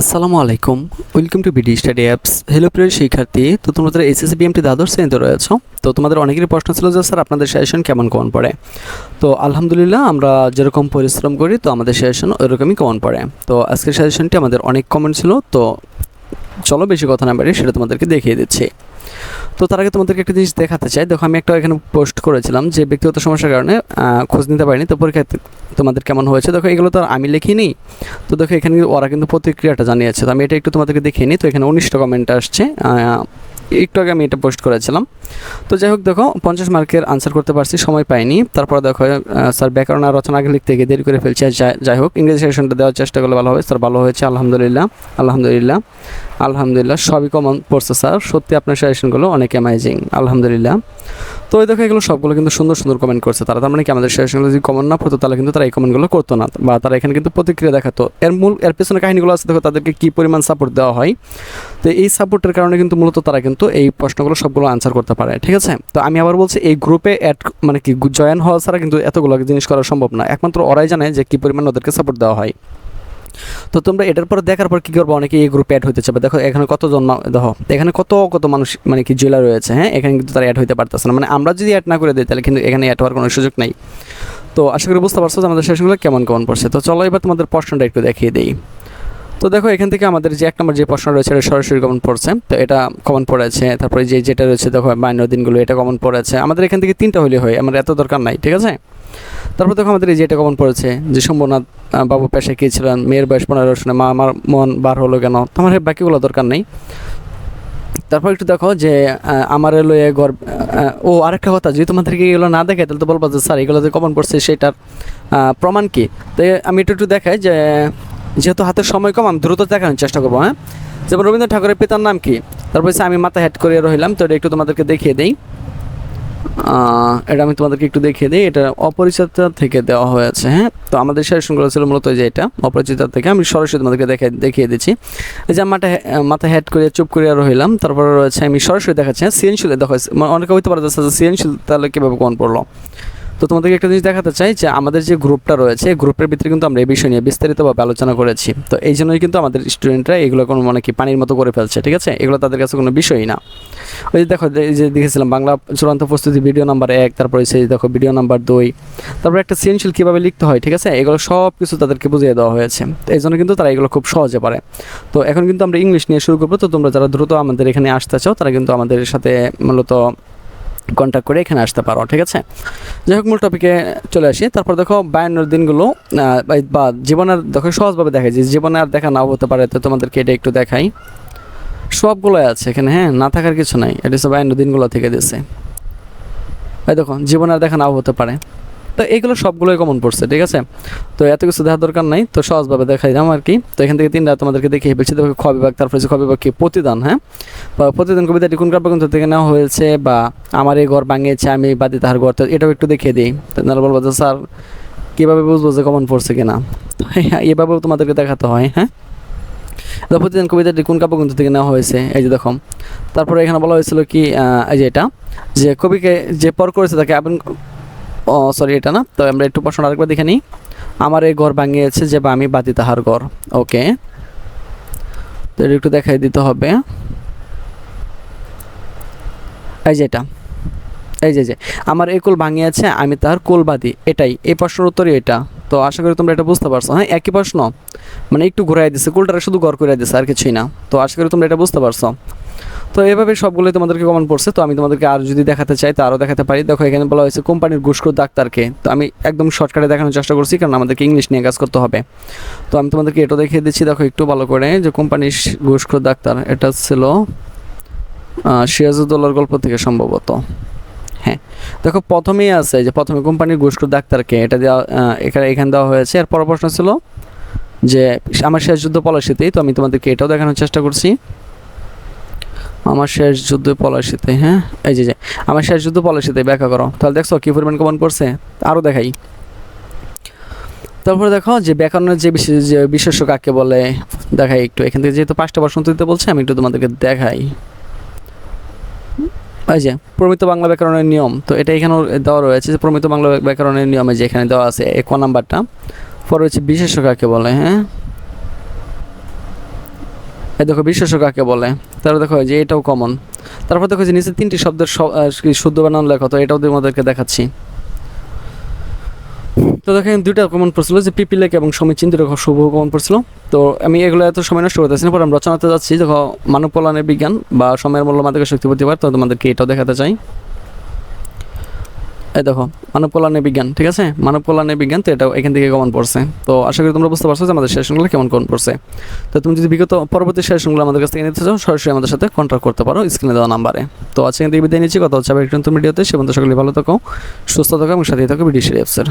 আসসালামু আলাইকুম। Welcome to BD study apps hello প্রিয় শিক্ষার্থী, তো তোমাদের এসএসসি বিএমটি দ্বাদশ শ্রেণীতে রয়েছে। তো তোমাদের অনেকেরই প্রশ্ন ছিল যে, স্যার, আপনাদের সেশন কেমন কমন পড়ে? তো আলহামদুলিল্লাহ, আমরা যেরকম পরিশ্রম করি, তো আমাদের সেশন ওইরকমই কমন পড়ে। তো আজকের সেশনটি আমাদের অনেক কমেন্ট ছিল, তো চলো বেশি কথা না বাড়ি সেটা তোমাদেরকে দেখিয়ে দিচ্ছি। তো তার আগে তোমাদেরকে একটা জিনিস দেখাতে চাই। দেখো, আমি একটা এখানে পোস্ট করেছিলাম যে ব্যক্তিগত সমস্যার কারণে খোঁজ নিতে পারিনি। তো পরীক্ষা তোমাদের কেমন হয়েছে? দেখো, এগুলো তো আর আমি লিখিনি। তো দেখো, এখানে ওরা কিন্তু প্রতিক্রিয়াটা জানিয়েছে। তো আমি এটা একটু তোমাদেরকে দেখিয়ে নিই। তো এখানে উনিশটা কমেন্ট আসছে। একটু আগে আমি এটা পোস্ট করেছিলাম। তো যাই হোক, দেখো, পঞ্চাশ মার্কের আনসার করতে পারছি, সময় পাইনি। তারপর দেখো স্যার ব্যাকরণ আর রচনা আগে লিখতে গিয়ে দেরি করে ফেলছি। যাই হোক, ইংরেজি সেশনটা দেওয়ার চেষ্টা করলে ভালো হবে। স্যার ভালো হয়েছে, আলহামদুলিল্লাহ আলহামদুলিল্লাহ আলহামদুলিল্লাহ। সবই কমন পড়ছে স্যার সত্যি আপনার সাজেশনগুলো অনেক অ্যামাইজিং আলহামদুলিল্লাহ। তো ওই দেখো, এগুলো সবগুলো কিন্তু সুন্দর সুন্দর কমেন্ট করছে। তারা তার মানে কি, আমাদের সাজেশনগুলো যদি কমন না পড়তো, তাহলে কিন্তু তারা এই কমেন্টগুলো করতো না। বা তারা এখানে কিন্তু প্রতিক্রিয়া দেখাতো। এর মূল, এর পেছনে কাহিনীগুলো আছে, দেখো, তাদেরকে কী পরিমাণ সাপোর্ট দেওয়া হয়। তো এই সাপোর্টের কারণে কিন্তু মূলত তারা কিন্তু এই প্রশ্নগুলো সবগুলো আনসার করতে পারে, ঠিক আছে? তো আমি আবার বলছি, এই গ্রুপে অ্যাড মানে কি জয়েন হওয়া ছাড়া কিন্তু এতগুলো জিনিস করা সম্ভব না। একমাত্র ওরাই জানে যে কী পরিমাণ ওদেরকে সাপোর্ট দেওয়া হয়। তো তোমরা এটার পর দেখার পর কী করব? অনেকে এই গ্রুপে অ্যাড হতে চাবে। দেখো, এখানে কতজন দেখো, এখানে কত কত মানুষ মানে কি জেলা রয়েছে হ্যাঁ? এখানে কিন্তু তারা অ্যাড হতে পারতেছে না। মানে আমরা যদি অ্যাড না করে দিই, তাহলে কিন্তু এখানে অ্যাড হওয়ার কোনো সুযোগ নেই। তো আশা করি বুঝতে পারছ যে আমাদের সেশনগুলো কেমন কেমন পড়ছে। তো চলো এবার তোমাদের প্রশ্নটা একটু দেখিয়ে দিই। তো দেখো, এখান থেকে আমাদের যে এক নম্বর যে প্রশ্ন রয়েছে, এটা সরাসরি কমন পড়ছে। তো এটা কমন পড়েছে, তারপরে যে যেটা রয়েছে, দেখো বাইন্য দিনগুলো এটা কমন পড়েছে। আমাদের এখান থেকে তিনটা হলে হয়, আমার এত দরকার নাই, ঠিক আছে? তারপর দেখো, আমাদের এই যে এটা কমন পড়েছে, যে শম্ভুনাথ বাবু পেশায় কী ছিলেন, মেয়ের বয়স পনেরো, শুনে মা, আমার মন বার হলো কেন? তোমার বাকিগুলো দরকার নেই। তারপর একটু দেখো, যে আমার এ গর্ব ও আরেকটা কথা, যদি তোমাদেরকে এগুলো না দেখে, তাহলে তো বলব যে, স্যার এগুলো যে কমন পড়ছে, সেটার প্রমাণ কি? তো আমি একটু একটু দেখাই, যে যেহেতু হাতের সময় কম, আমি দ্রুত দেখানোর চেষ্টা করব হ্যাঁ? যেমন রবীন্দ্রনাথ ঠাকুরের পিতার নাম কি? তারপর আমি মাথা হেড করে রইলাম তো এটা একটু তোমাদেরকে দেখিয়ে দিই। এটা আমি তোমাদেরকে একটু দেখিয়ে দিই, এটা অপরিচিত থেকে দেওয়া হয়েছে হ্যাঁ? তো আমাদের সেশনগুলো ছিল মূলত যে এটা, অপরিচিত থেকে। আমি সরাসরি তোমাদেরকে দেখে, দেখিয়ে দিচ্ছি। এই যে মাথা মাথা হেড করে চুপ করে রইলাম তারপর রয়েছে আমি সরাসরি দেখাচ্ছি হ্যাঁ? সৃজনশীল, দেখো মানে অনেকে হইতে পারে যে সৃজনশীল তাহলে কীভাবে কোন পড়ল? তো তোমাদেরকে একটা জিনিস দেখাতে চাই যে আমাদের যে গ্রুপটা রয়েছে গ্রুপের ভিতরে কিন্তু আমরা এই বিষয় নিয়ে বিস্তারিতভাবে আলোচনা করেছি। তো এই জন্যই কিন্তু আমাদের স্টুডেন্টরা এগুলো কোনো মানে কি পানির মতো করে ফেলছে, ঠিক আছে? এগুলো তাদের কাছে কোনো বিষয়ই না। ওই যে দেখো, এই যে দেখেছিলাম বাংলা চূড়ান্ত প্রস্তুতি ভিডিও নাম্বার এক, তারপরে সেই দেখো ভিডিও নাম্বার দুই, তারপরে একটা সৃজনশীল কীভাবে লিখতে হয়, ঠিক আছে? এগুলো সব কিছু তাদেরকে বুঝিয়ে দেওয়া হয়েছে। তো এই জন্য কিন্তু তারা এগুলো খুব সহজে পারে। তো এখন কিন্তু আমরা ইংলিশ নিয়ে শুরু করব। তো তোমরা যারা দ্রুত আমাদের এখানে আসতে চাও, তারা কিন্তু আমাদের সাথে মূলত কন্ট্যাক্ট করে এখানে আসতে পারো, ঠিক আছে? যাই হোক, মূল টপিকে চলে আসি। তারপর দেখো, বায়ান্নর দিনগুলো বা- জীবনের দেখো, সহজভাবে দেখাই যে জীবনে আর দেখা নাও হতে পারে, তো তোমাদেরকে এটা একটু দেখাই। সবগুলোই আছে এখানে হ্যাঁ? না থাকার কিছু নাই, এটা হচ্ছে বায়ান্ন দিনগুলো থেকে দিয়েছে। এই দেখো, জীবনে আর দেখা নাও হতে পারে। তো এইগুলো সবগুলোই কমন পড়ছে, ঠিক আছে? তো এত কিছু দেখার দরকার নাই, তো সহজভাবে দেখাই দাম আর কি। তো এখান থেকে তিনটা তোমাদেরকে দেখিয়ে ফেলছি। দেখো, খ বিভাগ, তারপরে হচ্ছে খ বিভাগ কি? প্রতিদান হ্যাঁ? বা প্রতিদিন কবিতাটি কোন কাব্যগ্রন্থ থেকে নেওয়া হয়েছে? বা আমার এই ঘর ভাঙিয়েছে, আমি বাদি তাহার ঘর। এটাও একটু দেখিয়ে দিই। তাহলে বলব যে, স্যার, কীভাবে বুঝব যে কমন পড়ছে কিনা? হ্যাঁ এভাবেও তোমাদেরকে দেখাতে হয় হ্যাঁ? প্রতিদিন কবিতাটি কোন কাব্যগ্রন্থ থেকে নেওয়া হয়েছে? এই যে দেখো, তারপরে এখানে বলা হয়েছিল কি এই যে এটা, যে কবিকে যে পর করেছে তাকে আপন ও সরি এটা না। তো আমরা একটু প্রশ্ন আরেকবার দেখে নিই। আমার এই ঘর ভাঙিয়েছে যে বা আমি বাদি তাহার ঘর। ওকে তো এটা একটু দেখাই দিতে হবে। এই যে এটা। এই যে যে। আমার এই কুল ভাঙিয়েছে, আমি তাহার কুল কুলবাদী এটাই। এই প্রশ্নের উত্তরই এটা। তো আশা করি তোমরা এটা বুঝতে পারছ। হ্যাঁ একই প্রশ্ন। মানে একটু ঘুরাই দিছে। কুলটারে শুধু গড় করে দিছে, আর কিছুই না। তো আশা করি তোমরা এটা বুঝতে পারছ। তো এভাবে সবগুলোই তোমাদেরকে কমন পড়ছে। তো আমি তোমাদেরকে আর যদি দেখাতে চাই তো আরও দেখাতে পারি। দেখো এখানে বলা হয়েছে কোম্পানির ঘুষখোর ডাক্তারকে। তো আমি একদম শর্টকাটে দেখানোর চেষ্টা করছি কারণ আমাদেরকে ইংলিশ নিয়ে কাজ করতে হবে। তো আমি তোমাদেরকে এটা দেখিয়ে দিচ্ছি। দেখো একটু ভালো করে যে কোম্পানির ঘুষখোর ডাক্তার এটা ছিল আহ, সিরাজউদ্দৌলার গল্প থেকে সম্ভবত। হ্যাঁ দেখো প্রথমেই আছে যে প্রথমে কোম্পানির ঘুষখোর ডাক্তারকে এটা দেওয়া এখানে এখানে দেওয়া হয়েছে। এর পর প্রশ্ন ছিল যে আমার শেষ যুদ্ধ পলাশিতেই তো আমি তোমাদেরকে এটাও দেখানোর চেষ্টা করছি। আমার শেষ যুদ্ধ পলাশিতে হ্যাঁ? এই যে আমার শেষ যুদ্ধ পলাশিতে, ব্যাখ্যা করো। তাহলে দেখছ কি পরিমাণ কমন পড়ছে? আরও দেখাই। তারপরে দেখো যে ব্যাকরণের যে বিশেষ কাকে বলে, দেখাই একটু। এখান থেকে যেহেতু পাঁচটা প্রশ্ন দিতে বলছে, আমি একটু তোমাদেরকে দেখাই। এই যে, প্রমিত বাংলা ব্যাকরণের নিয়ম। তো এটা এখানেও দেওয়া রয়েছে যে প্রমিত বাংলা ব্যাকরণের নিয়মে যে এখানে দেওয়া আছে এক নাম্বারটা। পরে হচ্ছে বিশেষ্য কাকে বলে হ্যাঁ? এই দেখো বিশেষ কাকে বলে। তারপর দেখো যে এটাও কমন তারপর দেখো যে নিচে তিনটি শব্দের শুদ্ধ বানান লেখা, তো এটাও তোমাদেরকে দেখাচ্ছি। তো দেখেন দুইটা কমন পড়ছিল যে পিপি পিপিলেক এবং সমীচীন দুটো শুভ কমন পড়ছিল তো আমি এগুলো এত সময় নষ্ট করতেছি না, পরে আমরা রচনাতে যাচ্ছি। দেখো মানব কল্যাণের বিজ্ঞান বা সময়ের মূল্য মাদকের শক্তি প্রতিবার, তো তোমাদেরকে এটাও দেখাতে চাই। এই দেখো, মানব কল্যাণের বিজ্ঞান, ঠিক আছে? মানব কল্যাণের বিজ্ঞান তো এটাও এখান থেকে কমন পড়ছে তো আশা করি তোমরা বুঝতে পারছ যে আমাদের সেশনগুলো কেমন কমন পড়ছে তো তুমি যদি বিগত পরবর্তী সেশনগুলো আমাদের কাছ থেকে নিতে চাও, সরাসরি আমাদের সাথে কন্ট্যাক্ট করতে পারো স্ক্রিনে দেওয়া নাম্বারে তো আজকে থেকে বিদায় নিচ্ছি, কথা হচ্ছে আবার একটু ভিডিওতে সে বন্ধু সকলে ভালো থাকো, সুস্থ থাকো এবং সাথে থাকো ভিডিও সিরিয়াসের